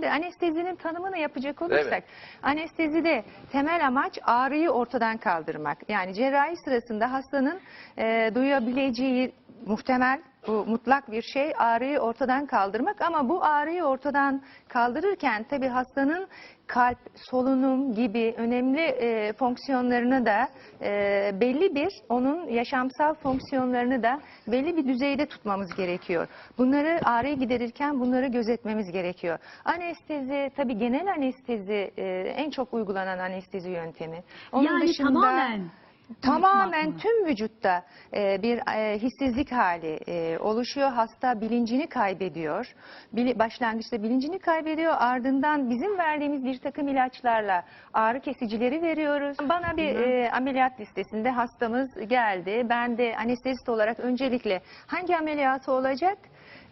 Şimdi anestezinin tanımını yapacak olursak, Evet. anestezide temel amaç ağrıyı ortadan kaldırmak. Yani cerrahi sırasında hastanın e, duyabileceği muhtemel bu mutlak bir şey ağrıyı ortadan kaldırmak ama bu ağrıyı ortadan kaldırırken tabi hastanın kalp, solunum gibi önemli e, fonksiyonlarını da e, belli bir onun yaşamsal fonksiyonlarını da belli bir düzeyde tutmamız gerekiyor. Bunları ağrıyı giderirken bunları gözetmemiz gerekiyor. Anestezi tabi genel anestezi e, en çok uygulanan anestezi yöntemi. Onun yani dışında- tamamen. Tamamen tüm vücutta e, bir e, hissizlik hali e, oluşuyor. Hasta bilincini kaybediyor. Bili- başlangıçta bilincini kaybediyor. Ardından bizim verdiğimiz bir takım ilaçlarla ağrı kesicileri veriyoruz. Bana bir e, ameliyat listesinde hastamız geldi. Ben de anestezist olarak öncelikle hangi ameliyatı olacak?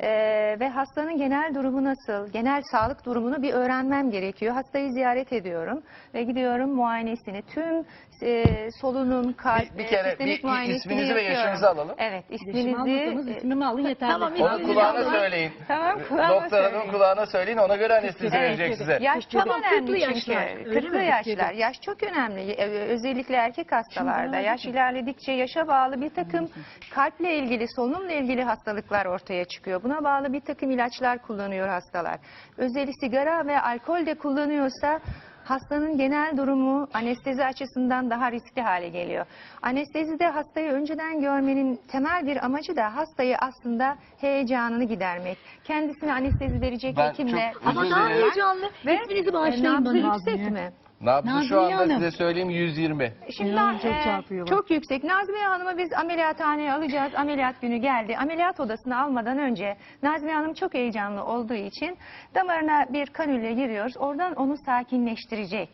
Ee, ve hastanın genel durumu nasıl, genel sağlık durumunu bir öğrenmem gerekiyor. Hastayı ziyaret ediyorum ve gidiyorum muayenesini, tüm e, solunum, kalp, Bir- bir e, kere sistemik bir- bir muayenesini isminizi ve yapıyorum. yaşınızı alalım. Evet, İsminizi isminizi... ismimi alın yeterli. Tamam, Onu isminizi kulağına alın. söyleyin. Tamam, kulağıma Doktor hanım söyleyin. kulağına söyleyin ona göre anestezi Evet, verecek size. Yaş çok Tamam, önemli kırklı çünkü. yaşlar, Kırklı yaşlar. Yaş çok önemli. Ee, Özellikle erkek hastalarda. Yaş ilerledikçe yaşa bağlı bir takım kalple ilgili, solunumla ilgili hastalıklar ortaya çıkıyor. Buna bağlı bir takım ilaçlar kullanıyor hastalar. Özellikle sigara ve alkol de kullanıyorsa hastanın genel durumu anestezi açısından daha riskli hale geliyor. Anestezide hastayı önceden görmenin temel bir amacı da hastayı aslında heyecanını gidermek. Kendisine anestezi verecek Ben hekimle çok Ama daha dilerim. heyecanlı. ve İsminizi bağışlayın nabzı bana yüksek Nazmiye. mi? Nabzı şu Nazmiye anda Hanım. size söyleyeyim 120. Şimdi Yani çok e, çarpıyor bak. çok yüksek. Nazmiye Hanım'ı biz ameliyathaneye alacağız. Ameliyat günü geldi. Ameliyat odasına almadan önce Nazmiye Hanım çok heyecanlı olduğu için damarına bir kanülle giriyoruz. Oradan onu sakinleştirecek.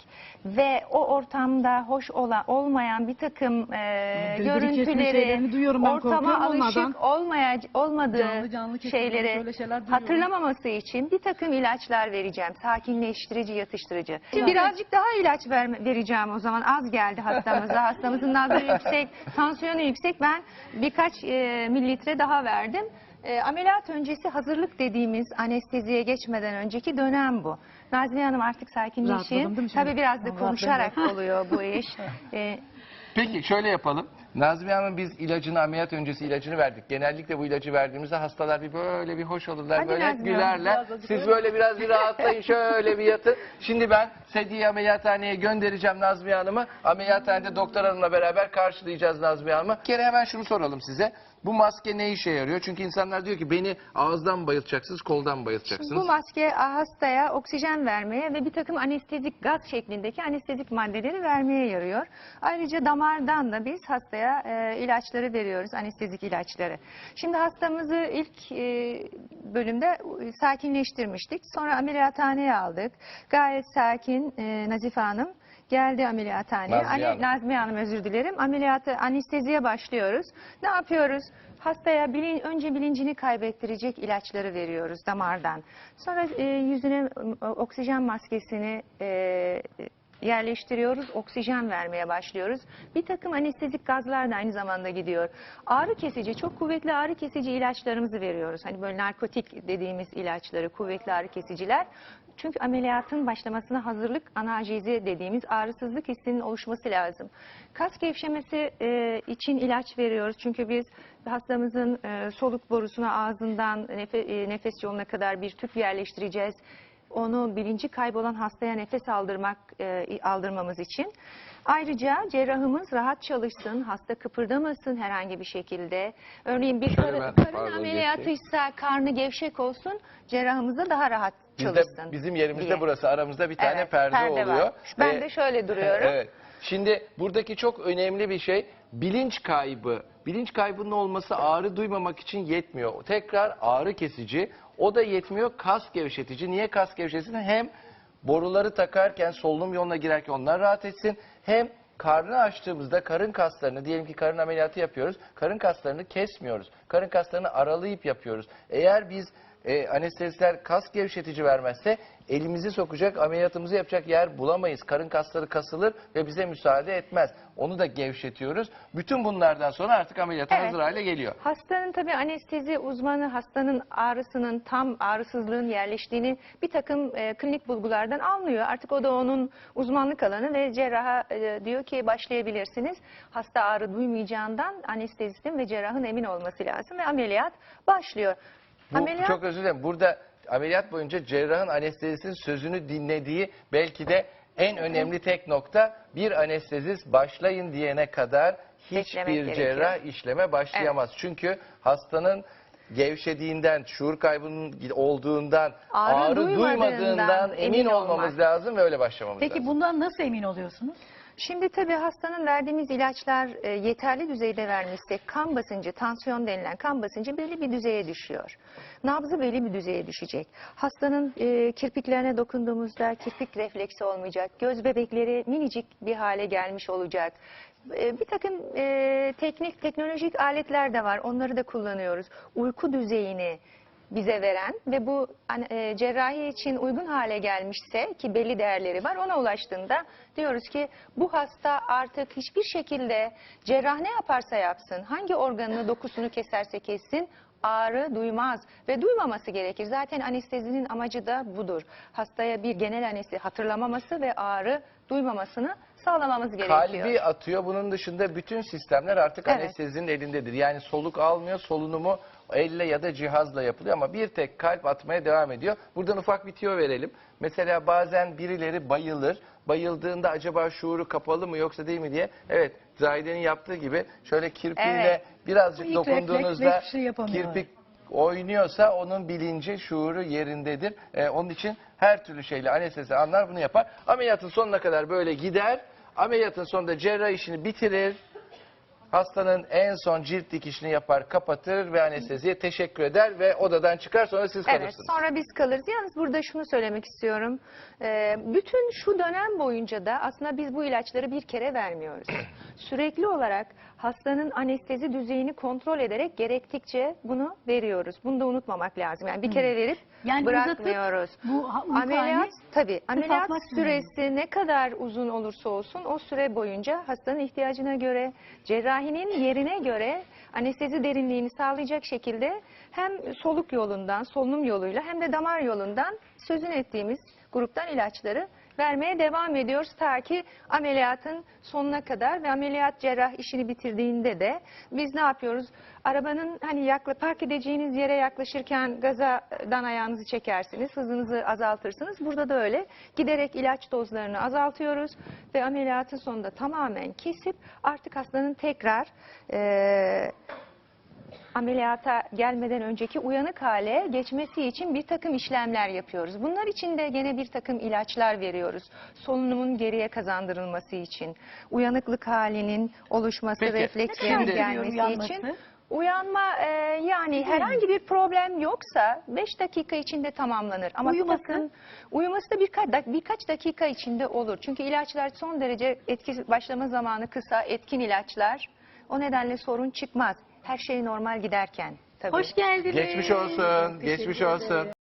Ve o ortamda hoş olan, olmayan bir takım e, Birbiri kesme görüntüleri, şeylerini duyuyorum ben, ortama korkuyorum alışık olmaya, olmadığı Canlı canlı şeyleri böyle şeyler duyuyorum. hatırlamaması için bir takım ilaçlar vereceğim. Sakinleştirici, yatıştırıcı. Birazcık daha ilaç verme- vereceğim o zaman. Az geldi hastamıza. Hastamızın nabzı yüksek, tansiyonu yüksek. Ben birkaç e, mililitre daha verdim. E, ameliyat öncesi hazırlık dediğimiz anesteziye geçmeden önceki dönem bu. Nazmiye Hanım artık sakinleşin. Tabii biraz da konuşarak oluyor bu iş. E, Peki şöyle yapalım. Nazmiye Hanım biz ilacını ameliyat öncesi ilacını verdik. Genellikle bu ilacı verdiğimizde hastalar bir böyle bir hoş olurlar. Hadi böyle hep Nazmiye Hanım, gülerler. Siz böyle biraz bir rahatlayın şöyle bir yatın. Şimdi ben Sediye ameliyathaneye göndereceğim Nazmiye Hanım'ı. Ameliyathanede doktor hanımla beraber karşılayacağız Nazmiye Hanım'ı. Bir kere hemen şunu soralım size. Bu maske ne işe yarıyor? Çünkü insanlar diyor ki beni ağızdan bayıltacaksınız, koldan bayıltacaksınız? Bu maske hastaya oksijen vermeye ve bir takım anestezik gaz şeklindeki anestezik maddeleri vermeye yarıyor. Ayrıca damardan da biz hastaya e, ilaçları veriyoruz, anestezik ilaçları. Şimdi hastamızı ilk e, bölümde sakinleştirmiştik. Sonra ameliyathaneye aldık. Gayet sakin e, Nazife Hanım. Geldi ameliyathaneye. Nazmiye Hanım. Nazmiye Hanım özür dilerim. Ameliyatı anesteziye başlıyoruz. Ne yapıyoruz? Hastaya bilin, önce bilincini kaybettirecek ilaçları veriyoruz damardan. Sonra e, yüzüne e, oksijen maskesini e, yerleştiriyoruz, oksijen vermeye başlıyoruz. Bir takım anestezik gazlar da aynı zamanda gidiyor. Ağrı kesici, çok kuvvetli ağrı kesici ilaçlarımızı veriyoruz. Hani böyle narkotik dediğimiz ilaçları, kuvvetli ağrı kesiciler. Çünkü ameliyatın başlamasına hazırlık analjezi dediğimiz ağrısızlık hissinin oluşması lazım. Kas gevşemesi e, için ilaç veriyoruz. Çünkü biz hastamızın e, soluk borusuna ağzından nefe- e, nefes yoluna kadar bir tüp yerleştireceğiz onu bilinci kaybolan hastaya nefes aldırmak e, aldırmamız için. Ayrıca cerrahımız rahat çalışsın, hasta kıpırdamasın herhangi bir şekilde. Örneğin bir karın, ben- karın pardon, ameliyatıysa karnı gevşek olsun, cerrahımız da daha rahat Bizde, çalışsın. bizim yerimizde diye. burası aramızda bir tane Evet, perde, var. oluyor. Ben Ee, de şöyle duruyorum. Evet. Şimdi buradaki çok önemli bir şey bilinç kaybı. Bilinç kaybının olması ağrı duymamak için yetmiyor. Tekrar ağrı kesici. O da yetmiyor kas gevşetici. Niye kas gevşetsin? Hem boruları takarken solunum yoluna girerken onlar rahat etsin. Hem karnı açtığımızda karın kaslarını diyelim ki karın ameliyatı yapıyoruz. Karın kaslarını kesmiyoruz. Karın kaslarını aralayıp yapıyoruz. Eğer biz e, anestezistler kas gevşetici vermezse elimizi sokacak, ameliyatımızı yapacak yer bulamayız. Karın kasları kasılır ve bize müsaade etmez. Onu da gevşetiyoruz. Bütün bunlardan sonra artık ameliyata Evet. hazır hale geliyor. Hastanın tabii anestezi uzmanı hastanın ağrısının tam ağrısızlığın yerleştiğini bir takım e, klinik bulgulardan anlıyor. Artık o da onun uzmanlık alanı ve cerraha e, diyor ki başlayabilirsiniz. Hasta ağrı duymayacağından anestezistin ve cerrahın emin olması lazım ve ameliyat başlıyor. Bu, ameliyat Çok özür dilerim. Burada ameliyat boyunca cerrahın anestezisinin sözünü dinlediği belki de en önemli tek nokta bir anestezist başlayın diyene kadar hiçbir cerrah işleme başlayamaz. Çünkü hastanın gevşediğinden, şuur kaybının olduğundan, Ağrı ağrı, duymadığından duymadığından emin, emin olmamız olmak. lazım ve öyle başlamamız Peki lazım. bundan nasıl emin oluyorsunuz? Şimdi tabii hastanın verdiğimiz ilaçlar e, yeterli düzeyde vermişsek kan basıncı, tansiyon denilen kan basıncı belli bir düzeye düşüyor. Nabzı belli bir düzeye düşecek. Hastanın e, kirpiklerine dokunduğumuzda kirpik refleksi olmayacak. Göz bebekleri minicik bir hale gelmiş olacak. E, bir takım e, teknik, teknolojik aletler de var. Onları da kullanıyoruz. Uyku düzeyini bize veren ve bu hani, e, cerrahi için uygun hale gelmişse ki belli değerleri var ona ulaştığında diyoruz ki bu hasta artık hiçbir şekilde cerrah ne yaparsa yapsın hangi organını dokusunu keserse kessin ağrı duymaz ve duymaması gerekir. Zaten anestezinin amacı da budur. Hastaya bir genel anestezi hatırlamaması ve ağrı duymamasını sağlamamız gerekiyor. Kalbi atıyor. Bunun dışında bütün sistemler artık Evet. anestezinin elindedir. Yani soluk almıyor, solunumu elle ya da cihazla yapılıyor ama bir tek kalp atmaya devam ediyor. Buradan ufak bir tüyo verelim. Mesela bazen birileri bayılır. Bayıldığında acaba şuuru kapalı mı yoksa değil mi diye. Evet, Zahide'nin yaptığı gibi şöyle kirpiğiyle Evet. birazcık İlk dokunduğunuzda refleks, şey kirpik oynuyorsa onun bilinci, şuuru yerindedir. Ee, onun için her türlü şeyle anestezi anlar bunu yapar. Ameliyatın sonuna kadar böyle gider. Ameliyatın sonunda cerrah işini bitirir. Hastanın en son cilt dikişini yapar, kapatır ve anesteziye teşekkür eder ve odadan çıkar sonra siz Evet, kalırsınız. sonra biz kalırız. Yalnız burada şunu söylemek istiyorum. Ee, bütün şu dönem boyunca da aslında biz bu ilaçları bir kere vermiyoruz. Sürekli olarak hastanın anestezi düzeyini kontrol ederek gerektikçe bunu veriyoruz. Bunu da unutmamak lazım. Yani bir kere verip Yani bırakmıyoruz. bu Ameliyat tabii ameliyat süresi ne kadar uzun olursa olsun o süre boyunca hastanın ihtiyacına göre, cerrahinin yerine göre anestezi derinliğini sağlayacak şekilde hem soluk yolundan, solunum yoluyla hem de damar yolundan sözünü ettiğimiz gruptan ilaçları vermeye devam ediyoruz ta ki ameliyatın sonuna kadar ve ameliyat cerrah işini bitirdiğinde de biz ne yapıyoruz? Arabanın hani yakla park edeceğiniz yere yaklaşırken gazadan ayağınızı çekersiniz, hızınızı azaltırsınız. Burada da öyle. Giderek ilaç dozlarını azaltıyoruz ve ameliyatın sonunda tamamen kesip artık hastanın tekrar eee ameliyata gelmeden önceki uyanık hale geçmesi için bir takım işlemler yapıyoruz. Bunlar için de gene bir takım ilaçlar veriyoruz. Solunumun geriye kazandırılması için, uyanıklık halinin oluşması, Peki, reflekslerin gelmesi Uyanması. için. Uyanma e, yani herhangi bir problem yoksa 5 dakika içinde tamamlanır. Ama Uyuması? sakın uyuması da birkaç, birkaç dakika içinde olur. Çünkü ilaçlar son derece etkisi başlama zamanı kısa, etkin ilaçlar. O nedenle sorun çıkmaz. Her şey normal giderken tabii. Hoş geldiniz. Geçmiş olsun, geçmiş olsun.